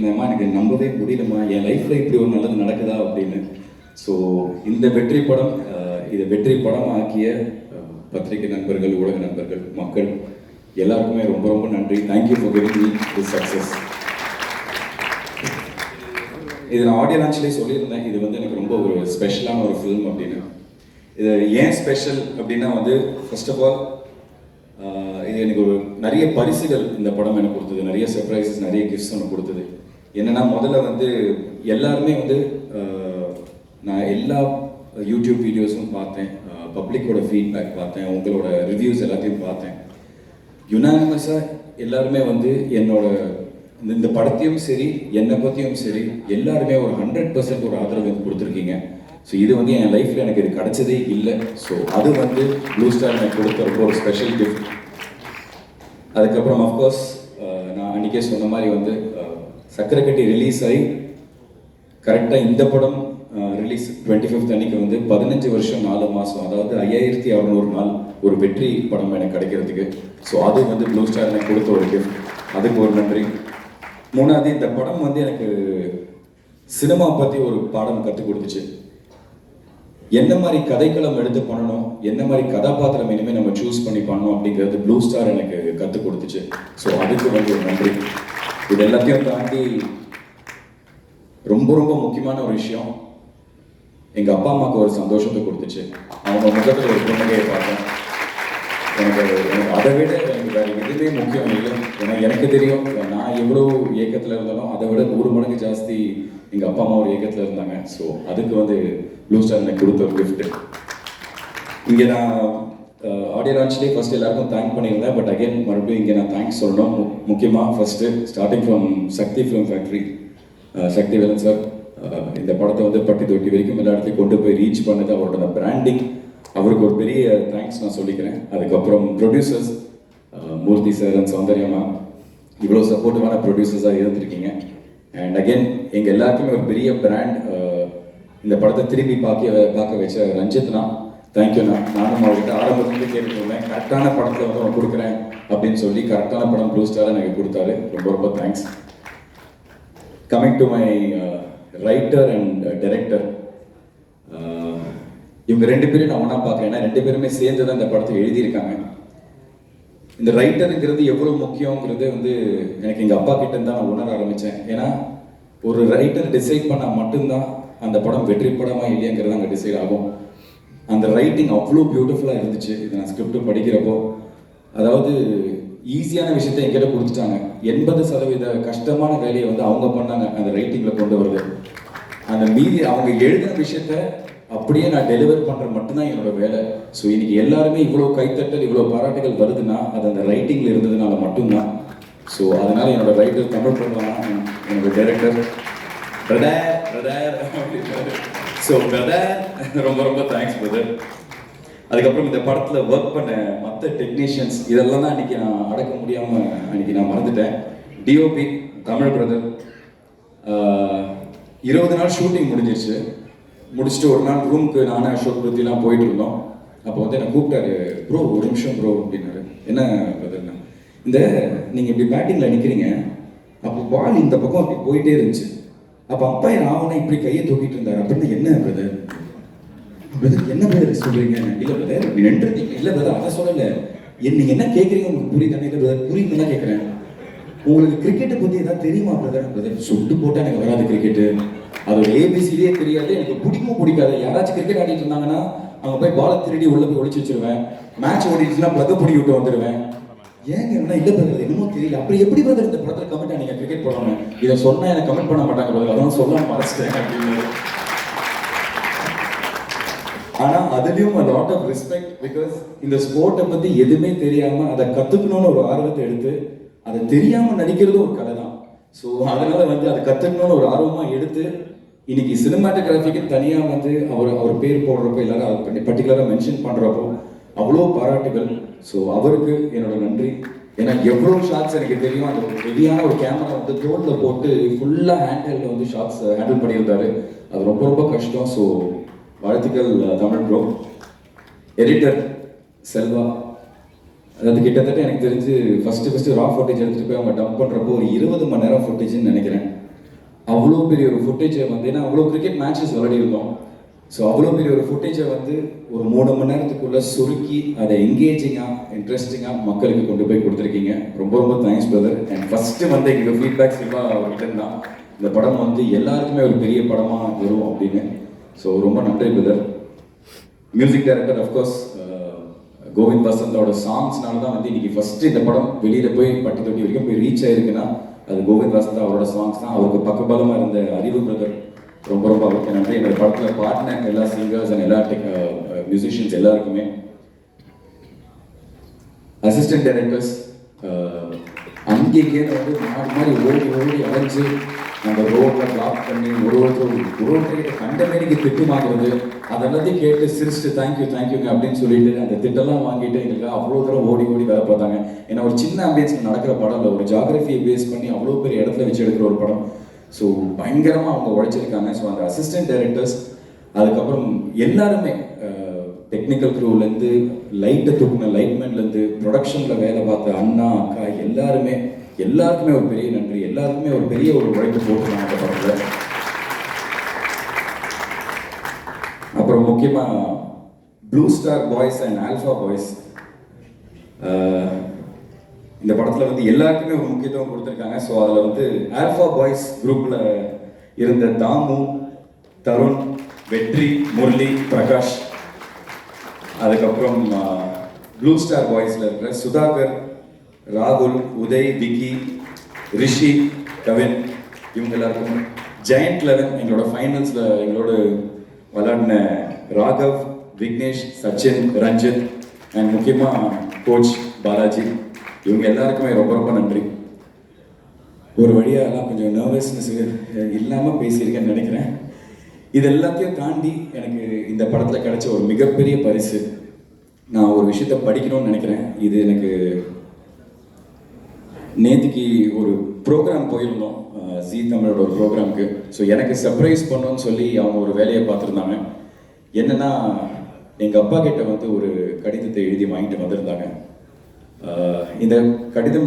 அம்மா எனக்கு நம்பவே முடியலம்மா. என் லைஃப்பில் இப்படி ஒரு நல்லது நடக்குதா அப்படின்னு. ஸோ இந்த வெற்றி படம் இதை வெற்றி படம் ஆக்கிய பத்திரிகை நண்பர்கள் ஊடக நண்பர்கள் மக்கள் எல்லாருக்குமே ரொம்ப ரொம்ப நன்றி. Thank you for giving me this success இது நான் ஆடியோ லான்ச்லேயே சொல்லியிருந்தேன். இது வந்து எனக்கு ரொம்ப ஒரு ஸ்பெஷலான ஒரு ஃபிலிம் அப்படின்னு. இது ஏன் ஸ்பெஷல் அப்படின்னா வந்து ஃபர்ஸ்ட் ஆஃப் ஆல் இது எனக்கு ஒரு நிறைய பரிசுகள் இந்த படம் எனக்கு கொடுத்தது. நிறைய சர்ப்ரைசஸ் நிறைய கிஃப்ட்ஸ் எனக்கு கொடுத்தது. என்னென்னா முதல்ல வந்து எல்லாருமே வந்து நான் எல்லா யூடியூப் வீடியோஸும் பார்த்தேன். பப்ளிக்கோட ஃபீட்பேக் பார்த்தேன். உங்களோட ரிவ்யூஸ் எல்லாத்தையும் பார்த்தேன். யுனானிமஸாக எல்லாருமே வந்து என்னோட இந்த- இந்த படத்தையும் சரி என்னை பற்றியும் சரி எல்லாருமே ஒரு ஹண்ட்ரட் பர்சன்ட் ஒரு ஆதரவு எனக்கு கொடுத்துருக்கீங்க. ஸோ இது வந்து என் லைஃப்பில் எனக்கு இது கிடைச்சதே இல்லை. ஸோ அது வந்து ப்ளூ ஸ்டார் எனக்கு கொடுத்த ரொம்ப ஒரு ஸ்பெஷல் கிஃப்ட் அதுக்கப்புறம் அஃப்கோர்ஸ் நான் அன்றைக்கே சொன்ன மாதிரி வந்து சக்கரை கட்டி ரிலீஸ் ஆகி கரெக்டாக இந்த படம் ரிலீஸ் டுவெண்ட்டி ஃபிஃப்த் அன்னைக்கு வந்து பதினஞ்சு வருஷம் நாலு மாதம் அதாவது ஐயாயிரத்தி அறநூறு நாள் ஒரு வெற்றி படம் எனக்கு கிடைக்கிறதுக்கு. ஸோ அது வந்து ப்ளூ ஸ்டார் எனக்கு கொடுத்த ஒரு கிஃப்ட் அதுக்கு ஒரு நன்றி. மூணாவது இந்த படம் வந்து எனக்கு சினிமா பற்றி ஒரு பாடம் கற்றுக் கொடுத்துச்சு. என்ன மாதிரி கதைக்களம் எடுத்து பண்ணணும் என்ன மாதிரி கதாபாத்திரம் இனிமேல் நம்ம சூஸ் பண்ணி பண்ணணும் அப்படிங்கிறது ப்ளூ ஸ்டார் எனக்கு கற்றுக் கொடுத்துச்சு. ஸோ அதுக்கு வந்து ஒரு நன்றி. இது எல்லாத்தையும் தாண்டி ரொம்ப ரொம்ப முக்கியமான ஒரு விஷயம் எங்க அப்பா அம்மாவுக்கு ஒரு சந்தோஷத்தை கொடுத்துச்சு. அவங்க முகத்துல ஒரு புன்னகையை பார்த்தேன். எனக்கு எனக்கு அதை விட எனக்கு வேற எதுவுமே முக்கியம் இல்லை. ஏன்னா எனக்கு தெரியும் நான் எவ்வளோ ஏக்கத்தில் இருந்தாலும் அதை விட நூறு மடங்கு ஜாஸ்தி எங்க அப்பா அம்மா ஒரு ஏக்கத்தில் இருந்தாங்க. ஸோ அதுக்கு வந்து ப்ளூ ஸ்டார் எனக்கு கொடுத்த ஒரு கிஃப்ட்டு இங்கே நான் ஆடியோ லான்ச்லேயே ஃபர்ஸ்ட் எல்லாருக்கும் தேங்க் பண்ணியிருந்தேன் பட் அகைன் மறுபடியும் இங்கே நான் தேங்க்ஸ் சொல்லணும். முக்கியமாக first starting from Sakthi film factory Sakthi Velan sir இந்த படத்தை வந்து பட்டி தொட்டி வரைக்கும் எல்லா இடத்தையும் கொண்டு போய் ரீச் பண்ணது அவரோட பிராண்டிங் அவருக்கு ஒரு பெரிய தேங்க்ஸ் நான் சொல்லிக்கிறேன். அதுக்கப்புறம் producers uh, Murthy sir and சௌந்தர்யமா இவ்வளோ சப்போர்ட்டிவான ப்ரொடியூசர்ஸாக இருந்திருக்கீங்க. அண்ட் அகெயின் எங்கள் எல்லாருக்குமே ஒரு பெரிய பிராண்ட் uh, இந்த படத்தை திரும்பி பார்க்க பார்க்க வச்ச ரஞ்சித்னா தேங்க்யூண்ணா நானும் அவர்கிட்ட ஆரம்பத்துலேருந்து கேட்டுருந்தேன் கரெக்டான படத்தில் வந்து அவன் கொடுக்குறேன் அப்படின்னு சொல்லி கரெக்டான படம் ப்ளூ ஸ்டார் எனக்கு கொடுத்தாரு. ரொம்ப ரொம்ப thanks coming to my writer and director இவங்க ரெண்டு பேரும் நான் ஒன்றா பார்க்குறேன். ஏன்னா ரெண்டு பேருமே சேர்ந்து தான் இந்த படத்தை எழுதியிருக்காங்க. இந்த ரைட்டருங்கிறது எவ்வளோ முக்கியங்கிறது வந்து எனக்கு எங்கள் அப்பா கிட்ட தான் நான் உணர ஆரம்பித்தேன் ஏன்னா ஒரு ரைட்டர் டிசைட் பண்ணால் மட்டும்தான் அந்த படம் வெற்றி படமா இல்லையாங்கிறது அங்கே டிசைட் ஆகும். அந்த ரைட்டிங் அவ்வளோ பியூட்டிஃபுல்லாக இருந்துச்சு. இது நான் ஸ்கிரிப்ட் படிக்கிறப்போ. அதாவது ஈஸியான விஷயத்த என்கிட்ட கொடுத்துட்டாங்க. எண்பது சதவீத கஷ்டமான வேலையை வந்து அவங்க பண்ணாங்க அந்த ரைட்டிங்கில் கொண்டு வருது. அந்த மீதி அவங்க எழுதின விஷயத்த அப்படியே நான் டெலிவர் பண்ணுற மட்டும்தான் என்னோட வேலை. ஸோ இன்னைக்கு எல்லாருமே இவ்வளோ கைத்தட்டல் இவ்வளோ பாராட்டுகள் வருதுன்னா அது அந்த ரைட்டிங்கில் இருந்ததுனால மட்டும்தான். ஸோ அதனால என்னோட ரைட்டர் தமிழ் பண்ணுவாங்க என்னோட director brother brother so brother ரொம்ப ரொம்ப தேங்க்ஸ் பிரதர் அதுக்கப்புறம் இந்த படத்தில் ஒர்க் பண்ண மற்ற டெக்னீஷியன்ஸ் இதெல்லாம் தான் அன்றைக்கி நான் அடக்க முடியாமல் அன்றைக்கி நான் மறந்துட்டேன். டிஓபி தமிழ் பிரதர் இருபது நாள் ஷூட்டிங் முடிஞ்சிருச்சு. முடிச்சுட்டு ஒரு நாள் ரூமுக்கு நானே அசோக் பத்திலாம் போயிட்டு இருந்தோம். அப்போ வந்து என்னை கூப்பிட்டாரு ப்ரோ ஒரு நிமிஷம் ப்ரோ அப்படின்னாரு. என்ன பிரதர்னா இந்த நீங்கள் இப்படி பேட்டிங்கில் நிற்கிறீங்க அப்போ பால் இந்த பக்கம் அப்படி போயிட்டே இருந்துச்சு. அப்போ அப்பா என் ஆவணை இப்படி கையை தூக்கிட்டு இருந்தாரு. அப்படின்னா என்ன பிரதர் பிரதர் என்ன பிரதர் சொல்றீங்க? இல்ல பிரதர் இப்படி இல்லை இல்ல பிரதர் அதை சொல்லல. என் நீங்க என்ன கேக்குறீங்க? உங்களுக்கு புரியுதானே இல்ல பிரதர் புரியுதுன்னு தான் கேக்குறேன். உங்களுக்கு கிரிக்கெட்டை பத்தி ஏதாவது தெரியுமா பிரதர் பிரதர் சுட்டு போட்டா எனக்கு வராது கிரிக்கெட் அதோட ஏபிசிலேயே தெரியாது. எனக்கு பிடிக்கும் பிடிக்காது யாராச்சும் கிரிக்கெட் ஆடிட்டு இருந்தாங்கன்னா அங்கே போய் பாலை திருடி உள்ள போய் ஒழிச்சு வச்சிருவேன். மேட்ச் ஓடிட்டுனா பிளக்க பிடி விட்டு வந்துடுவேன் ஏங்க என்ன இல்லை பிரதர் என்னமோ தெரியல. அப்படி எப்படி பிரதர் இந்த படத்தில் கமெண்ட் நீங்க கிரிக்கெட் போடாம? இதை சொன்னால் எனக்கு கமெண்ட் பண்ண மாட்டாங்க பிரதர் அதான் சொல்ல மறைச்சிட்டேன் அப்படின்னு. ஆனால் அதுலேயும் லாட் ஆஃப் ரெஸ்பெக்ட் பிகாஸ் இந்த ஸ்போர்ட்டை பற்றி எதுவுமே தெரியாமல் அதை கற்றுக்கணும்னு ஒரு ஆர்வத்தை எடுத்து அதை தெரியாமல் நடிக்கிறதும் ஒரு கலை தான். ஸோ அதனால வந்து அதை கற்றுக்கணும்னு ஒரு ஆர்வமாக எடுத்து இன்னைக்கு சினிமாட்டோகிராஃபிக்கு தனியாக வந்து அவர் அவர் பேர் போடுறப்போ எல்லாரும் அதை பண்ணி பர்டிகுலராக மென்ஷன் பண்ணுறப்போ அவ்வளோ பாராட்டுகள். ஸோ அவருக்கு என்னோட நன்றி. ஏன்னா எவ்வளோ ஷாட்ஸ் எனக்கு தெரியும். அந்த ஒரு ஹெவியான ஒரு கேமரா வந்து தோல்ல போட்டு ஃபுல்லாக ஹேண்டில் வந்து ஷாட்ஸ் ஹேண்டில் பண்ணியிருந்தாரு. அது ரொம்ப ரொம்ப கஷ்டம். ஸோ வாழ்த்துக்கள் தமிழ் ப்ரோ எடிட்டர் செல்வா. அதாவது கிட்டத்தட்ட எனக்கு தெரிஞ்சு ஃபஸ்ட்டு ஃபஸ்ட்டு ரா ஃபுட்டேஜ் எடுத்துகிட்டு போய் அவங்க டம்ப் பண்ணுறப்போ ஒரு இருபது மணி நேரம் ஃபுட்டேஜ்னு நினைக்கிறேன். அவ்வளோ பெரிய ஒரு ஃபுட்டேஜை வந்து ஏன்னா அவ்வளோ கிரிக்கெட் மேட்சஸ் விளையாடி இருக்கோம் ஸோ அவ்வளோ பெரிய ஒரு ஃபுட்டேஜை வந்து ஒரு மூணு மணி நேரத்துக்குள்ளே சுருக்கி அதை எங்கேஜிங்காக இன்ட்ரெஸ்டிங்காக மக்களுக்கு கொண்டு போய் கொடுத்துருக்கீங்க. ரொம்ப ரொம்ப தேங்க்ஸ் பிரதர் அண்ட் ஃபஸ்ட்டு வந்து எங்களுக்கு ஃபீட்பேக் சிவா அவர்கிட்ட தான். இந்த படம் வந்து எல்லாருக்குமே ஒரு பெரிய படமாக வரும் அப்படின்னு. ஸோ ரொம்ப நன்றி brother music director of course Govind வசந்தோட சாங்ஸ்னால தான் வந்து இன்னைக்கு ஃபஸ்ட்டு இந்த படம் வெளியில் போய் பட்டி தொட்டி வரைக்கும் போய் ரீச் ஆயிருக்குன்னா அது கோவிந்த் வசந்தா அவரோட சாங்ஸ் தான். அவருக்கு பக்கபலமாக இருந்த அறிவு பிரதர் ரொம்ப ரொம்ப அவருக்கு நன்றி. என்னோட படத்தில் பாடின எல்லா சிங்கர்ஸ் அண்ட் எல்லா மியூசிஷியன்ஸ் எல்லாருக்குமே. அசிஸ்டன்ட் டைரக்டர்ஸ் அங்கேயே வந்து மாறி மாறி ஓடி ஓடி அலைஞ்சு அந்த ரோட்ல பிளாக் பண்ணி ஒரு ஒருத்தர் ஒரு ஒருத்தர்கிட்ட கண்டமேனிக்கு திட்டு வாங்குறது அதெல்லாத்தையும் கேட்டு சிரிச்சுட்டு தேங்க்யூ தேங்க்யூங்க அப்படின்னு சொல்லிட்டு அந்த திட்டெல்லாம் வாங்கிட்டு எங்களுக்கு அவ்வளோ தூரம் ஓடி ஓடி வேலை பார்த்தாங்க. ஏன்னா ஒரு சின்ன ஆம்பியன்ஸ்ல நடக்கிற படம் இல்லை. ஒரு ஜாகிரபியை பேஸ் பண்ணி அவ்வளோ பெரிய இடத்துல வச்சு எடுக்கிற ஒரு படம். ஸோ பயங்கரமாக அவங்க உழைச்சிருக்காங்க. ஸோ அந்த அசிஸ்டன்ட் டைரக்டர்ஸ் அதுக்கப்புறம் எல்லாருமே டெக்னிக்கல் க்ரூலேருந்து லைட்டை தூக்கின லைட்மேன்லேருந்து ப்ரொடக்ஷனில் வேலை பார்த்த அண்ணா அக்கா எல்லாருமே எல்லாருக்குமே ஒரு பெரிய நன்றி. எல்லாருக்குமே ஒரு பெரிய ஒரு உழைப்பு போட்டுருக்காங்க அந்த படத்தில் அப்புறம் முக்கியமாக blue star boys and alpha boys இந்த படத்தில் வந்து எல்லாருக்குமே ஒரு முக்கியத்துவம் கொடுத்துருக்காங்க. ஸோ அதில் வந்து ஆல்ஃபா பாய்ஸ் குரூப்பில் இருந்த தாமு தருண் வெற்றி முரளி பிரகாஷ் அதுக்கப்புறம் ப்ளூ ஸ்டார் பாய்ஸில் இருக்கிற சுதாகர் ராகுல் உதய் விக்கி ரிஷி கவின் இவங்க எல்லாருக்கும் ஜெயண்ட் லெவன் எங்களோட ஃபைனல்ஸில் எங்களோட விளாடின ராகவ் விக்னேஷ் சச்சின் ரஞ்சித் அண்ட் முக்கியமாக கோச் பாலாஜி. இவங்க எல்லாருக்குமே ரொம்ப ரொம்ப நன்றி. ஒரு வழியாக எல்லாம் கொஞ்சம் நர்வஸ்னஸ் இல்லாமல் பேசியிருக்கேன்னு நினைக்கிறேன். இது எல்லாத்தையும் தாண்டி எனக்கு இந்த படத்தில் கிடைச்ச ஒரு மிகப்பெரிய பரிசு. நான் ஒரு விஷயத்த படிக்கணும்னு நினைக்கிறேன். இது எனக்கு நேற்றுக்கு ஒரு ப்ரோக்ராம் போயிருந்தோம். ஜி ஜீ தமிழோட ஒரு ப்ரோக்ராமுக்கு ஸோ எனக்கு சர்ப்ரைஸ் பண்ணணும்னு சொல்லி அவங்க ஒரு வேலையை பார்த்துருந்தாங்க. என்னென்னா எங்கள் அப்பா கிட்ட வந்து ஒரு கடிதத்தை எழுதி வாங்கிட்டு வந்திருந்தாங்க. இந்த கடிதம்